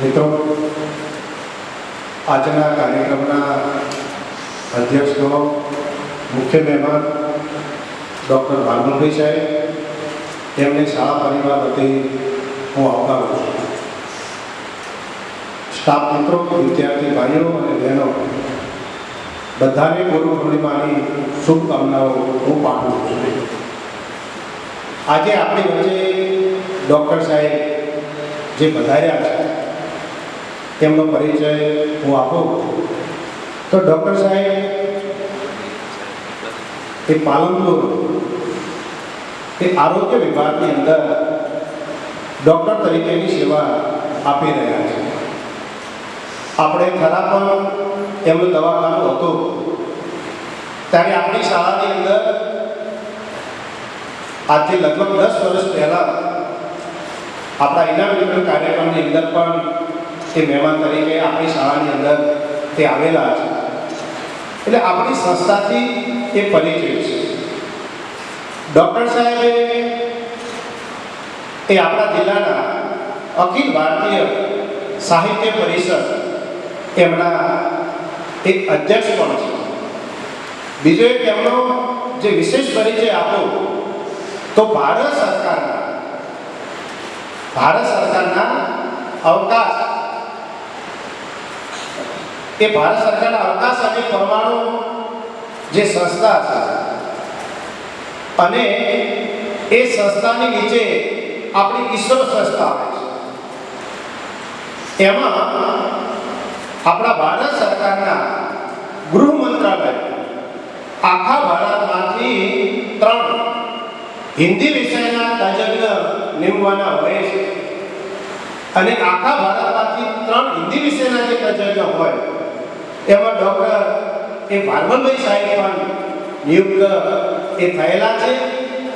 મિત્રો, આજના કાર્યક્રમના અધ્યક્ષનો મુખ્ય મહેમાન ડૉક્ટર ભાનુભાઈ સાહેબ તેમને શાળા પરિવાર વતી હું આવકારું છું. સ્ટાફ મિત્રો, વિદ્યાર્થી ભાઈઓ અને બહેનો, બધાને ગુરુ પૂર્ણિમાની શુભકામનાઓ હું પાઠવું છું. આજે આપણી વચ્ચે ડૉક્ટર સાહેબ જે વધાર્યા છે તેમનો પરિચય હું આપું? તો ડૉક્ટર સાહેબ, એ પાલનપુર, એ આરોગ્ય વિભાગની અંદર ડૉક્ટર તરીકેની સેવા આપી રહ્યા છે. આપણે ખરા પણ એમનું દવાખાનું હતું. ત્યારે આપણી શાળાની અંદર આજથી લગભગ દસ વર્ષ પહેલાં આપણા ઇનામ કાર્યક્રમની અંદર પણ તે મહેમાન તરીકે આપણી શાળાની અંદર તે આવેલા છે. એટલે આપણી સંસ્થાથી એ પરિચય છે. ડૉક્ટર સાહેબે એ આપણા જિલ્લાના અખિલ ભારતીય સાહિત્ય પરિષદ એમના એક અધ્યક્ષ પણ છે. બીજો એક એમનો જે વિશેષ પરિચય આપો, તો ભારત સરકારના ભારત સરકારના અવકાશ એ ભારત સરકારના અવકાશ અને પરમાણુ જે સંસ્થા છે અને એ સંસ્થાની નીચે આપણી ઈસરો સંસ્થા આવે છે. એમાં આપણા ભારત સરકારના ગૃહ મંત્રાલય આખા ભારતમાંથી ત્રણ હિન્દી વિષયના તજજ્ઞ નીમવાના હોય છે. અને આખા ભારતમાંથી ત્રણ હિન્દી વિષયના જે તજજ્ઞ હોય એમાં ડૉક્ટર એ ભારમલભાઈ સાહેબ પણ નિયુક્ત એ થયેલા છે.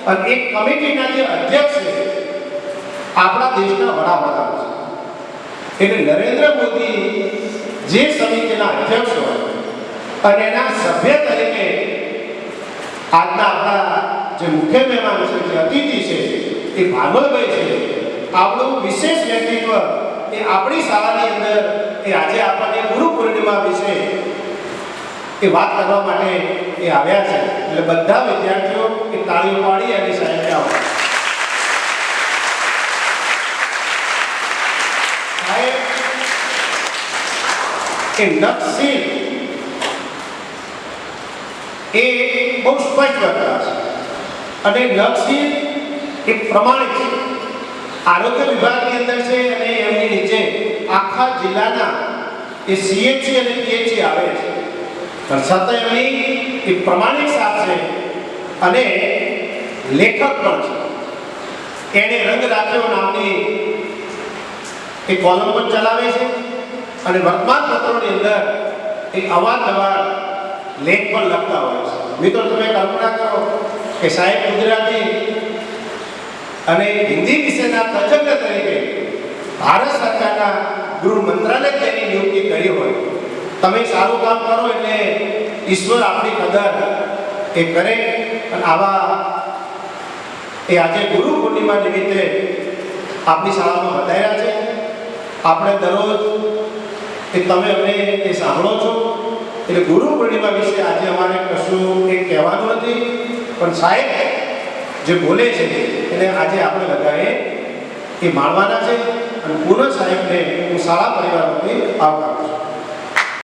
અને એક કમિટીના જે અધ્યક્ષ છે, આપણા દેશના વડાપ્રધાન છે. એટલે નરેન્દ્ર મોદી જે સમિતિના અધ્યક્ષ હોય અને એના સભ્ય તરીકે આજના આપણા જે મુખ્ય મહેમાન છે, જે અતિથિ છે, એ ભાગવતભાઈ છે. આપણું વિશેષ વ્યક્તિત્વ એ આપણી શાળાની અંદર એ આજે આપણને ગુરુ પૂર્ણિમા વિશે એ વાત કરવા માટે એ આવ્યા છે. એટલે બધા વિદ્યાર્થીઓ એ તાળીઓ પાડી અને સાહેબને આવે સાહેબ, એ નકશી એ બહુ સ્પષ્ટ કરતા છે. અને નકશી એ પ્રમાણિત છે. આરોગ્ય વિભાગની અંદર છે અને એમની નીચે આખા જિલ્લાના એ સીએચસી અને પીએચસી આવે છે. પણ છતાં એમની એ પ્રમાણિક સાથ છે અને લેખક પણ છે. એને રંગ રાખ્યો નામની એ કોલમ પણ ચલાવે છે અને વર્તમાન પત્રોની અંદર એ અવારનવાર લેખ પણ લખતા હોય છે. મિત્રો, તમે કલ્પના કરો કે સાહેબ ગુજરાતી અને હિન્દી વિશેના તજજ્ઞ તરીકે ભારત સરકારના ગૃહ મંત્રાલય તેની નિયુક્તિ કરી હોય? તમે સારું કામ કરો એટલે ઈશ્વર આપણી કદર એ કરે. અને આવા એ આજે ગુરુ પૂર્ણિમા નિમિત્તે આપણી શાળામાં બતાવ્યા છે. આપણે દરરોજ એ તમે અમને એ સાંભળો છો. એટલે ગુરુ પૂર્ણિમા વિશે આજે અમારે કશું એ કહેવાનું નથી. પણ સાહેબ જે બોલે છે એને આજે આપણે બધાએ એ માણવાના છે અને પૂર્ણ સાહેબને હું શાળા પરિવાર વતી છું.